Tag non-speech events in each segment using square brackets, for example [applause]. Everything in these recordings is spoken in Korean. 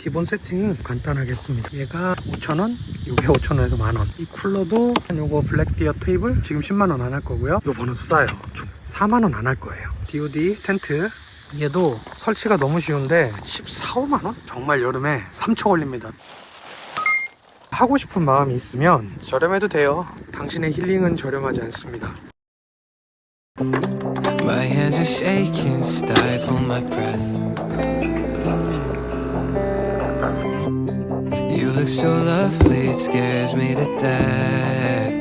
기본 세팅은 간단하게 했습니다. 얘가 5,000원, 요게 5,000원에서 만원. 이 쿨러도 요거 블랙디어 테이블 지금 10만원 안 할 거고요. 요 번호 싸요. 4만원 안 할 거예요. DOD 텐트. 얘도 설치가 너무 쉬운데 14, 5만원? 정말 여름에 3초 걸립니다. 하고 싶은 마음이 있으면 저렴해도 돼요. 당신의 힐링은 저렴하지 않습니다. My hands are shaking, stifle my breath. So lovely, it scares me to death.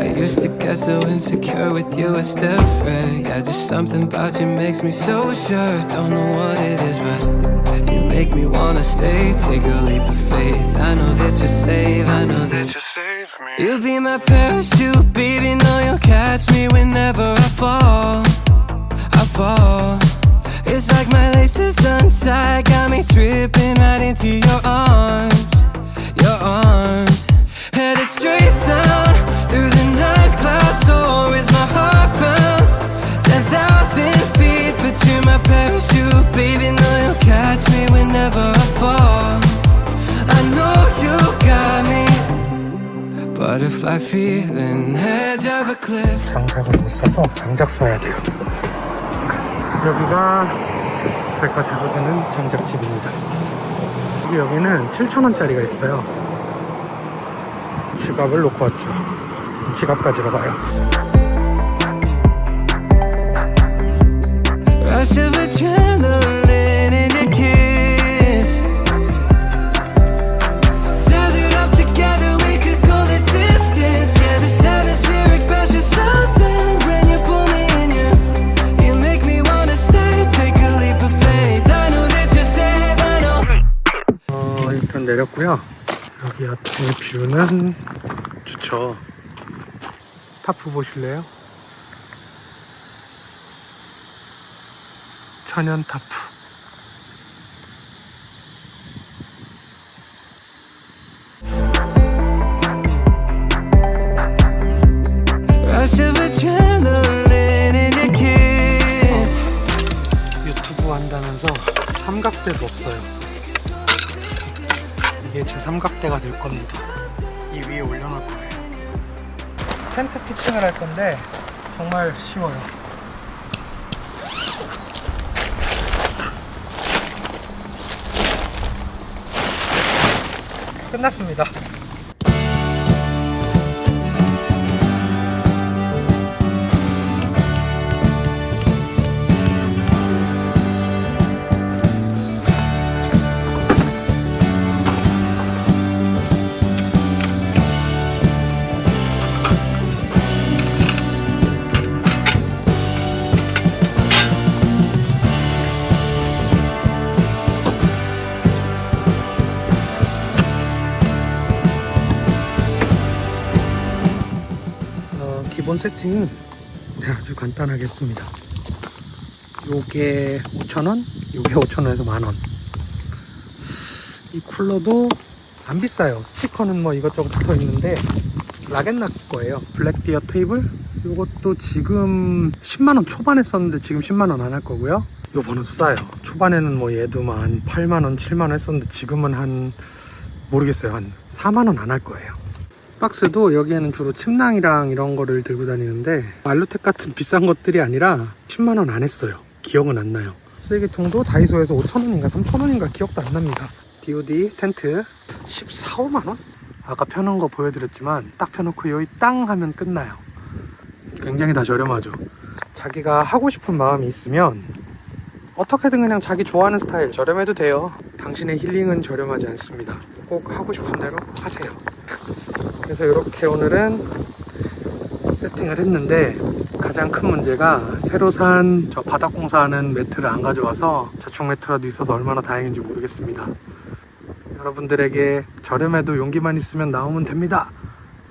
I used to get so insecure with you, it's different. Yeah, just something about you makes me so sure. Don't know what it is, but you make me wanna stay. Take a leap of faith. I know that you're safe, I know that you're save me. You'll be my parachute, baby. Know you'll catch me whenever I fall. I fall. It's like my laces untied, got me tripping right into your arms. Your arms. Headed straight down through the night clouds. So is my heart pounds. 10,000 feet, but you're my parachute, baby. Know you'll catch me whenever I fall. I know you got me. Butterfly feeling, edge of a cliff. 장작을 못 써서 장작 써야 돼요. 여기가 제가 자주 사는 장작집입니다. 여기 여기는 7,000원짜리가 있어요. 지갑을 놓고 왔죠. 지갑 가지러 가요. Adrenaline 일단 내렸고요. 여기 앞에 뷰는 좋죠. 타프 보실래요? 천연 타프. 유튜브 한다면서 삼각대도 없어요. 삼각대가 될 겁니다. 이 위에 올려놓을 거예요. 텐트 피칭을 할 건데 정말 쉬워요. 끝났습니다. 했습니다. 요게 5,000원, 요게 5,000원에서 만원. 이 쿨러도 안 비싸요. 스티커는 뭐 이것저것 붙어 있는데 라겐나 거예요. 블랙디어 테이블. 요것도 지금 10만원 초반에 썼는데 지금 10만원 안 할 거고요. 요 번호도 싸요. 초반에는 뭐 얘도 뭐한 8만원, 7만원 했었는데 지금은 한 모르겠어요. 한 4만원 안 할 거예요. 박스도 여기에는 주로 침낭이랑 이런 거를 들고 다니는데 알루텍 같은 비싼 것들이 아니라 10만원 안 했어요. 기억은 안 나요. 쓰레기통도 다이소에서 5천원인가 3천원인가 기억도 안 납니다. DOD 텐트 14, 5만원? 아까 펴놓은 거 보여드렸지만 딱 펴놓고 여기 땅 하면 끝나요. 굉장히 다 저렴하죠. 자기가 하고 싶은 마음이 있으면 어떻게든 그냥 자기 좋아하는 스타일 저렴해도 돼요. 당신의 힐링은 저렴하지 않습니다. 꼭 하고 싶은 대로 하세요 그래서 이렇게 오늘은 세팅을 했는데 가장 큰 문제가 새로 산 저 바닥 공사하는 매트를 안 가져와서 저축 매트라도 있어서 얼마나 다행인지 모르겠습니다. 여러분들에게 저렴해도 용기만 있으면 나오면 됩니다.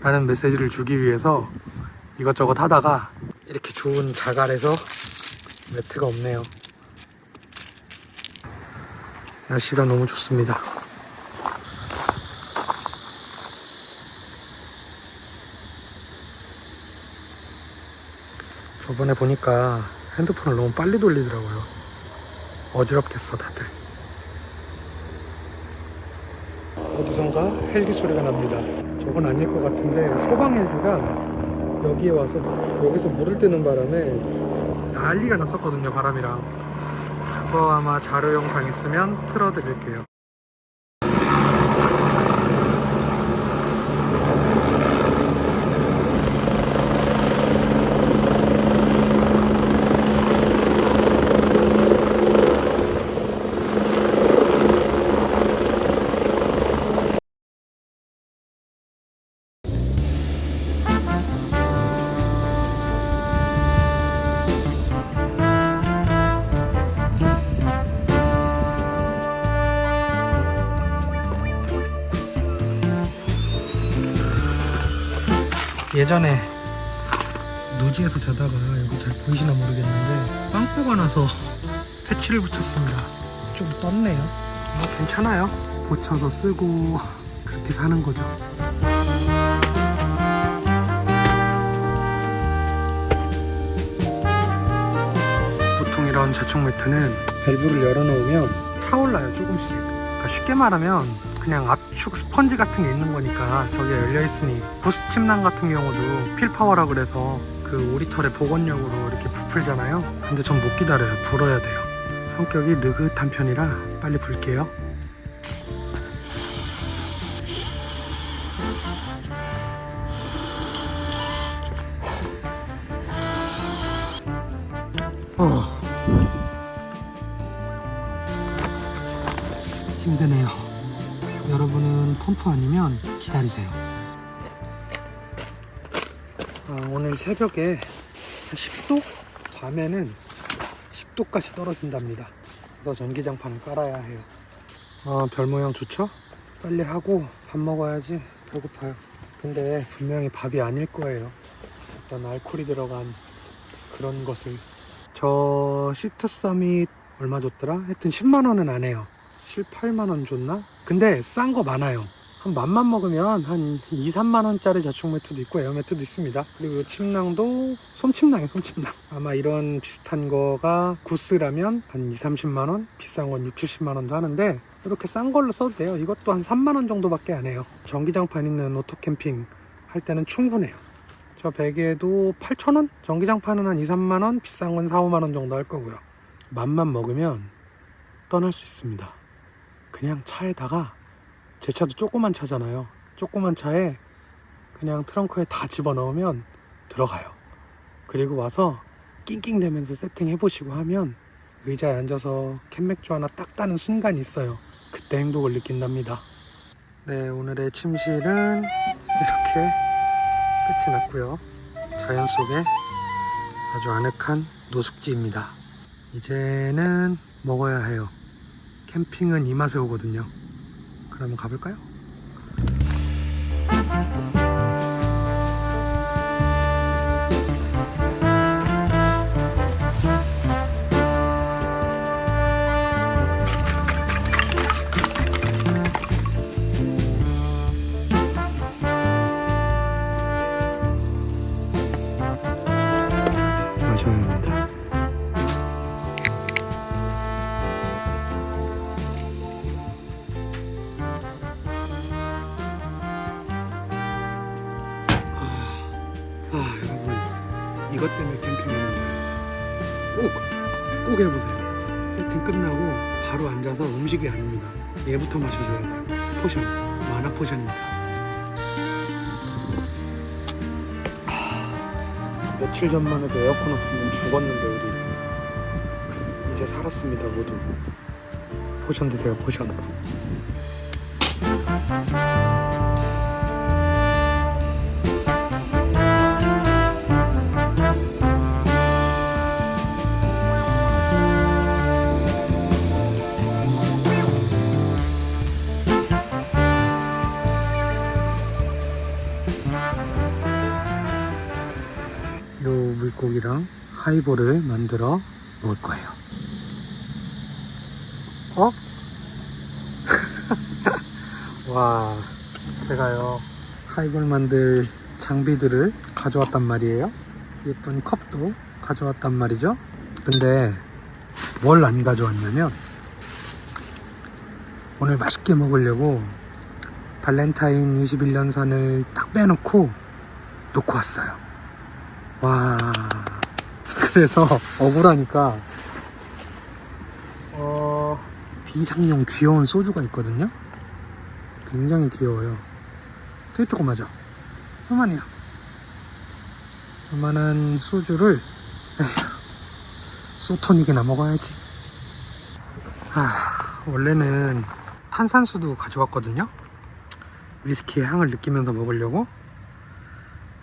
라는 메시지를 주기 위해서 이것저것 하다가 이렇게 좋은 자갈에서 매트가 없네요. 날씨가 너무 좋습니다. 저번에 보니까 핸드폰을 너무 빨리 돌리더라고요. 어지럽겠어, 다들. 어디선가 헬기 소리가 납니다. 저건 아닐 것 같은데 소방 헬기가 여기에 와서 여기서 물을 뜨는 바람에 난리가 났었거든요, 바람이랑. 그거 아마 자료 영상 있으면 틀어드릴게요. 예전에 노지에서 자다가 여기 잘 보이시나 모르겠는데 빵꾸가 나서 패치를 붙였습니다. 좀 떴네요. 뭐 괜찮아요. 고쳐서 쓰고 그렇게 사는 거죠. 보통 이런 자충 매트는 밸브를 열어놓으면 차올라요 조금씩. 그러니까 쉽게 말하면 그냥 압축 스펀지 같은 게 있는 거니까 저게 열려 있으니 부스 침낭 같은 경우도 필파워라 그래서 그 오리털의 복원력으로 이렇게 부풀잖아요. 근데 전 못 기다려요. 불어야 돼요. 성격이 느긋한 편이라 빨리 불게요. 어. 아니면 기다리세요. 아, 오늘 새벽에 한 10도? 밤에는 10도까지 떨어진답니다. 그래서 전기장판을 깔아야 해요. 아, 별 모양 좋죠? 빨리 하고 밥 먹어야지. 배고파요. 근데 분명히 밥이 아닐 거예요. 어떤 알코올이 들어간 그런 것을. 저 시트 서밋 얼마 줬더라? 하여튼 10만 원은 안 해요. 7, 8만 원 줬나? 근데 싼 거 많아요. 한 만만 먹으면 한 2, 3만 원짜리 자충 매트도 있고 에어 매트도 있습니다. 그리고 이 침낭도 솜침낭이에요, 솜침낭. 아마 이런 비슷한 거가 구스라면 한 2, 30만 원, 비싼 건 6, 70만 원도 하는데 이렇게 싼 걸로 써도 돼요. 이것도 한 3만 원 정도밖에 안 해요. 전기장판 있는 오토 캠핑 할 때는 충분해요. 저 베개도 8,000원? 전기장판은 한 2, 3만 원, 비싼 건 4, 5만 원 정도 할 거고요. 맘만 먹으면 떠날 수 있습니다. 그냥 차에다가 제 차도 조그만 차잖아요. 조그만 차에 그냥 트렁크에 다 집어넣으면 들어가요. 그리고 와서 낑낑대면서 세팅해 보시고 하면 의자에 앉아서 캔맥주 하나 딱 따는 순간이 있어요. 그때 행복을 느낀답니다. 네, 오늘의 침실은 이렇게 끝이 났고요. 자연 속에 아주 아늑한 노숙지입니다. 이제는 먹어야 해요. 캠핑은 이 맛에 오거든요. 그러면 가볼까요? 며칠 전만 해도 에어컨 없으면 죽었는데 우리. 이제 살았습니다 모두. 포션 드세요 포션 물고기랑 하이볼을 만들어 놓을 거예요. 어? [laughs] 와, 제가요 하이볼 만들 장비들을 가져왔단 말이에요. 예쁜 컵도 가져왔단 말이죠. 근데 뭘 안 가져왔냐면 오늘 맛있게 먹으려고 발렌타인 21년산을 딱 빼놓고 놓고 왔어요. 와. 그래서 억울하니까 어 비상용 귀여운 소주가 있거든요. 굉장히 귀여워요. 되게 조그마죠? 요만해요. 요만한 소주를 소토닉이나 먹어야지. 아, 원래는 탄산수도 가져왔거든요. 위스키의 향을 느끼면서 먹으려고.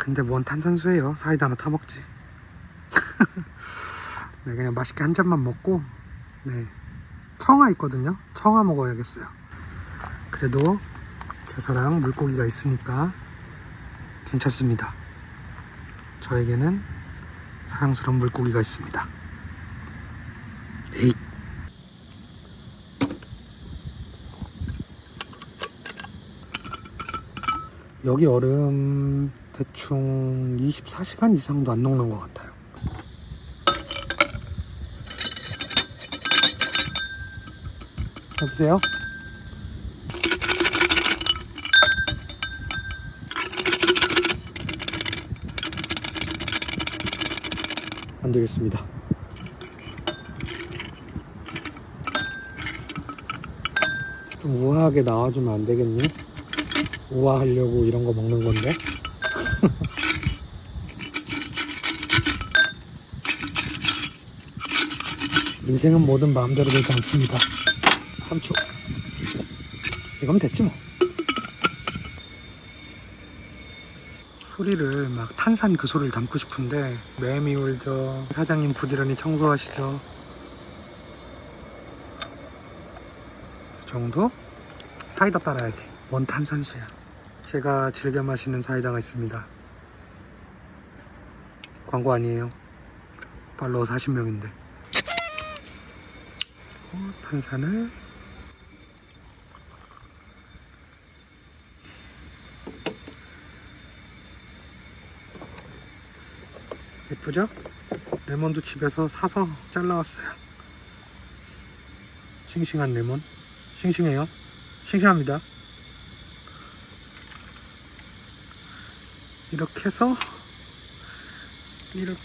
근데 뭔 탄산수예요. 사이다나 타먹지. [laughs] 네, 그냥 맛있게 한 잔만 먹고, 네. 청아 있거든요. 청아 먹어야겠어요. 그래도 제 사랑 물고기가 있으니까 괜찮습니다. 저에게는 사랑스러운 물고기가 있습니다. 에잇. 여기 얼음 대충 24시간 이상도 안 녹는 것 같아요. 여보세요? 안 되겠습니다. 좀 우아하게 나와주면 안 되겠니? 우아하려고 이런 거 먹는 건데. 인생은 뭐든 마음대로 되지 않습니다. 3초. 이거면 됐지 뭐. 소리를 막 탄산 그 소리를 담고 싶은데 매미 울죠. 사장님 부지런히 청소하시죠. 그 정도? 사이다 따라야지. 뭔 탄산수야. 제가 즐겨 마시는 사이다가 있습니다. 광고 아니에요. 팔로워 40명인데. 어, 탄산을 예쁘죠? 레몬도 집에서 사서 잘라왔어요. 싱싱한 레몬. 싱싱해요. 싱싱합니다. 이렇게 해서 이렇게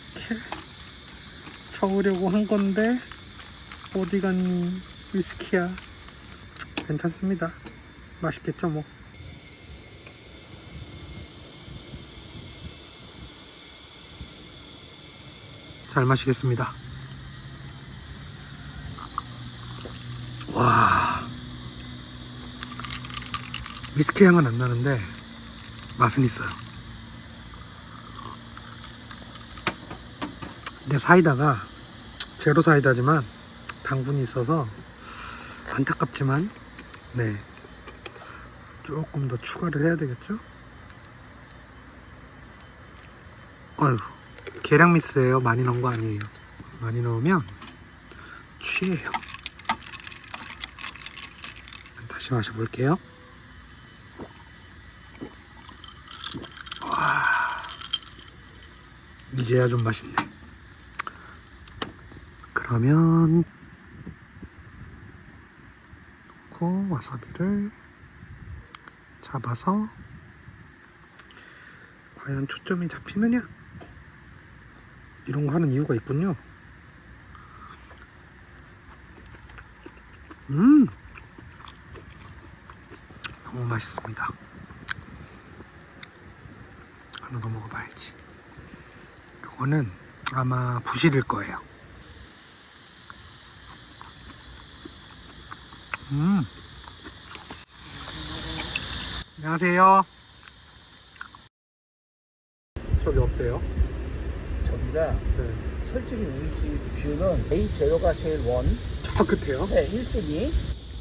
저으려고 한 건데 어디 갔니 위스키야. 괜찮습니다. 맛있겠죠 뭐. 잘 마시겠습니다. 와. 위스키 향은 안 나는데 맛은 있어요. 근데 사이다가 제로 사이다지만 당분이 있어서 안타깝지만 네. 조금 더 추가를 해야 되겠죠? 어휴 계량 미스예요. 많이 넣은 거 아니에요. 많이 넣으면 취해요. 다시 마셔볼게요. 와 이제야 좀 맛있네. 그러면 넣고 와사비를 잡아서 과연 초점이 잡히느냐? 이런 거 하는 이유가 있군요. 음, 너무 맛있습니다. 하나 더 먹어봐야지. 이거는 아마 부실일 거예요. 음. 안녕하세요. 저기 어때요? 저기가 네. 솔직히 우리 집 뷰는 A 제로가 제일 원, 저 끝에요? 네, 1순위.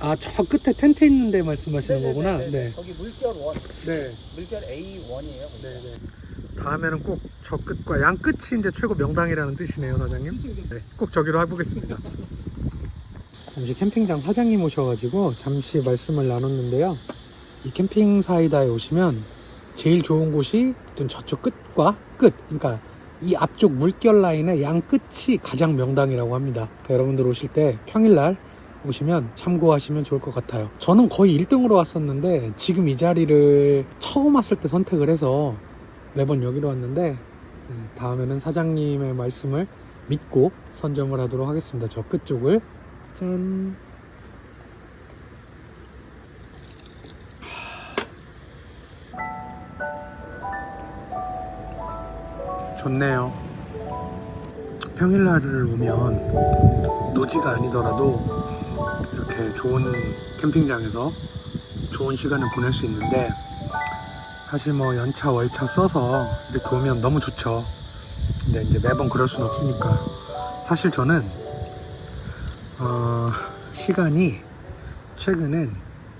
아, 저 끝에 텐트 있는데 말씀하시는 거구나. 네. 거기 물결 원, 네. 물결 A 원이에요. 네, 네. 다음에는 꼭 저 끝과 양 끝이 이제 최고 명당이라는 뜻이네요, 사장님. 네. 꼭 저기로 해보겠습니다. [laughs] 잠시 캠핑장 사장님 오셔가지고 잠시 말씀을 나눴는데요. 이 캠핑 사이다에 오시면 제일 좋은 곳이 어떤 저쪽 끝과 끝, 그러니까 이 앞쪽 물결 라인의 양 끝이 가장 명당이라고 합니다. 그러니까 여러분들 오실 때 평일날 오시면 참고하시면 좋을 것 같아요. 저는 거의 1등으로 왔었는데 지금 이 자리를 처음 왔을 때 선택을 해서 매번 여기로 왔는데 네, 다음에는 사장님의 말씀을 믿고 선점을 하도록 하겠습니다. 저 끝쪽을 짠. 좋네요. 평일날을 오면 노지가 아니더라도 이렇게 좋은 캠핑장에서 좋은 시간을 보낼 수 있는데 사실 뭐 연차 월차 써서 이렇게 오면 너무 좋죠. 근데 이제 매번 그럴 수는 없으니까 사실 저는 어, 시간이 최근엔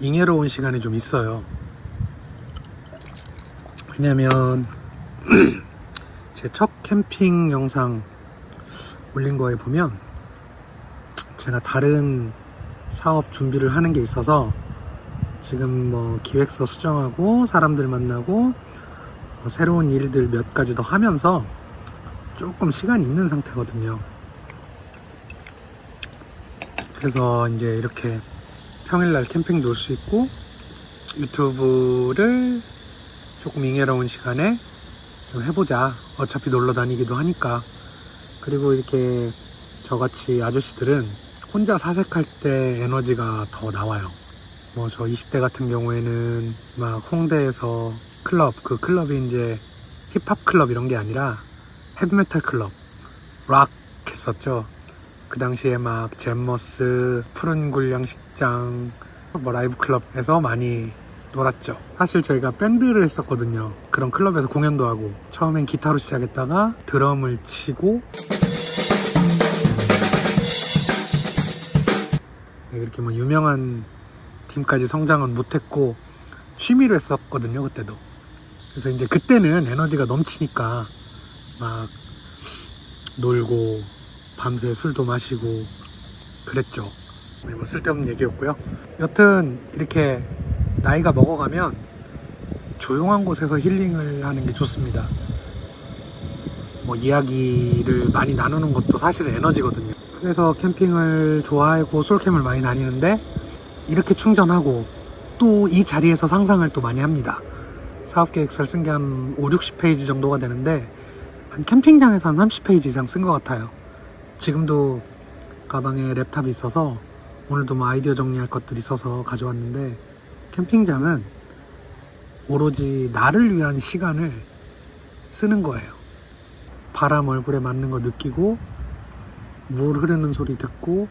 잉여로운 시간이 좀 있어요. 왜냐면 [clears throat] 제 첫 캠핑 영상 올린 거에 보면 제가 다른 사업 준비를 하는 게 있어서 지금 뭐 기획서 수정하고 사람들 만나고 뭐 새로운 일들 몇 가지 더 하면서 조금 시간이 있는 상태거든요. 그래서 이제 이렇게 평일날 캠핑도 올수 있고 유튜브를 조금 잉여로운 시간에 좀 해보자. 어차피 놀러 다니기도 하니까. 그리고 이렇게 저같이 아저씨들은 혼자 사색할 때 에너지가 더 나와요. 뭐 저 20대 같은 경우에는 막 홍대에서 클럽, 그 클럽이 이제 힙합 클럽 이런 게 아니라 헤비메탈 클럽, 락 했었죠. 그 당시에 막 잼머스, 푸른 굴양식장, 뭐 라이브 클럽에서 많이 놀았죠. 사실 저희가 밴드를 했었거든요. 그런 클럽에서 공연도 하고 처음엔 기타로 시작했다가 드럼을 치고 네, 이렇게 뭐 유명한 팀까지 성장은 못했고 취미로 했었거든요. 그때도. 그래서 이제 그때는 에너지가 넘치니까 막 놀고 밤새 술도 마시고 그랬죠. 네, 뭐 쓸데없는 얘기였고요. 여튼 이렇게 나이가 먹어가면 조용한 곳에서 힐링을 하는 게 좋습니다. 뭐 이야기를 많이 나누는 것도 사실은 에너지거든요. 그래서 캠핑을 좋아하고 솔캠을 많이 다니는데 이렇게 충전하고 또 이 자리에서 상상을 또 많이 합니다. 사업 계획서를 쓴 게 한 5, 60페이지 정도가 되는데 한 캠핑장에서 한 30페이지 이상 쓴 것 같아요. 지금도 가방에 랩탑이 있어서 오늘도 뭐 아이디어 정리할 것들이 있어서 가져왔는데 캠핑장은 오로지 나를 위한 시간을 쓰는 거예요. 바람 얼굴에 맞는 거 느끼고 물 흐르는 소리 듣고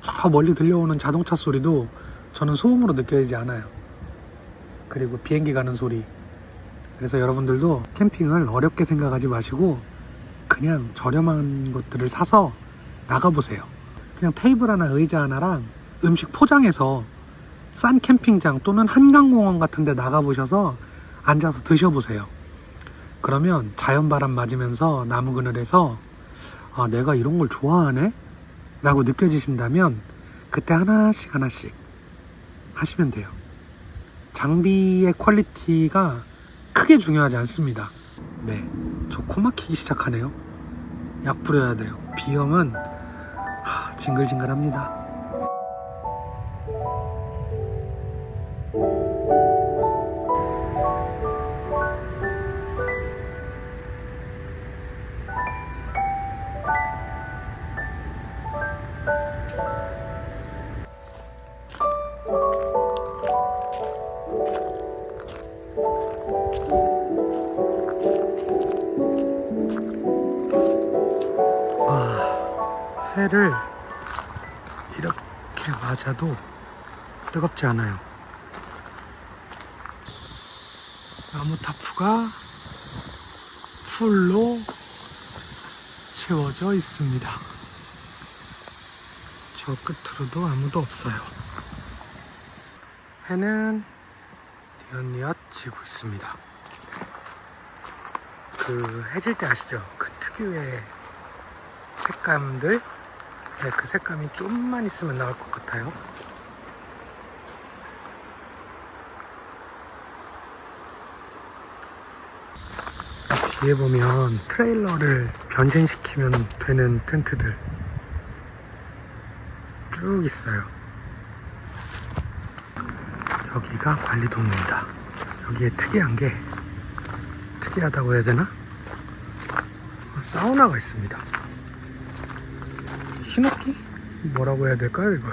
저 멀리 들려오는 자동차 소리도 저는 소음으로 느껴지지 않아요. 그리고 비행기 가는 소리. 그래서 여러분들도 캠핑을 어렵게 생각하지 마시고 그냥 저렴한 것들을 사서 나가보세요. 그냥 테이블 하나, 의자 하나랑 음식 포장해서 싼 캠핑장 또는 한강공원 같은 데 나가보셔서 앉아서 드셔보세요. 그러면 자연바람 맞으면서 나무 그늘에서 아, 내가 이런 걸 좋아하네? 라고 느껴지신다면 그때 하나씩 하나씩 하시면 돼요. 장비의 퀄리티가 크게 중요하지 않습니다. 네. 저코 막히기 시작하네요. 약 뿌려야 돼요. 비염은 하, 징글징글합니다. 와, 해를 이렇게 맞아도 뜨겁지 않아요. 나무 타프가 풀로 채워져 있습니다. 저 끝으로도 아무도 없어요. 해는 뉘엿뉘엿 지고 있습니다. 그 해질 때 아시죠? 그 특유의 색감들 네, 그 색감이 좀만 있으면 나올 것 같아요 뒤에 보면 트레일러를 변신시키면 되는 텐트들 쭉 있어요. 여기가 관리동입니다. 여기에 특이한 게 특이하다고 해야 되나? 사우나가 있습니다. 히노키? 뭐라고 해야 될까요, 이걸?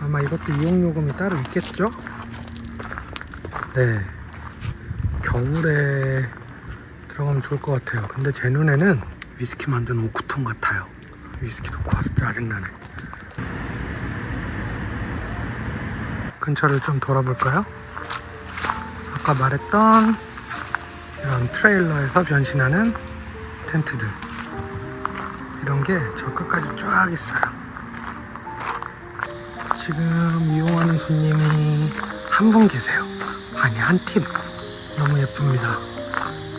아마 이것도 이용요금이 따로 있겠죠? 네. 겨울에 들어가면 좋을 것 같아요. 근데 제 눈에는 위스키 만드는 오크통 같아요. 위스키 놓고 와서 짜증나네. 근처를 좀 돌아볼까요? 아까 말했던 이런 트레일러에서 변신하는 텐트들. 이런 게 저 끝까지 쫙 있어요. 지금 이용하는 손님이 한 분 계세요. 아니, 한 팀. 너무 예쁩니다.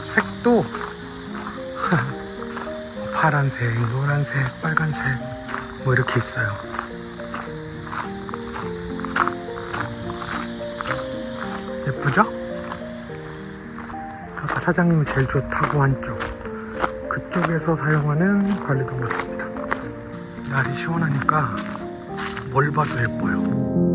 색도 [laughs] 파란색, 노란색, 빨간색 뭐 이렇게 있어요. 예쁘죠? 아까 사장님이 제일 좋다고 한 쪽. 그쪽에서 사용하는 관리동 같습니다. 날이 시원하니까 뭘 봐도 예뻐요.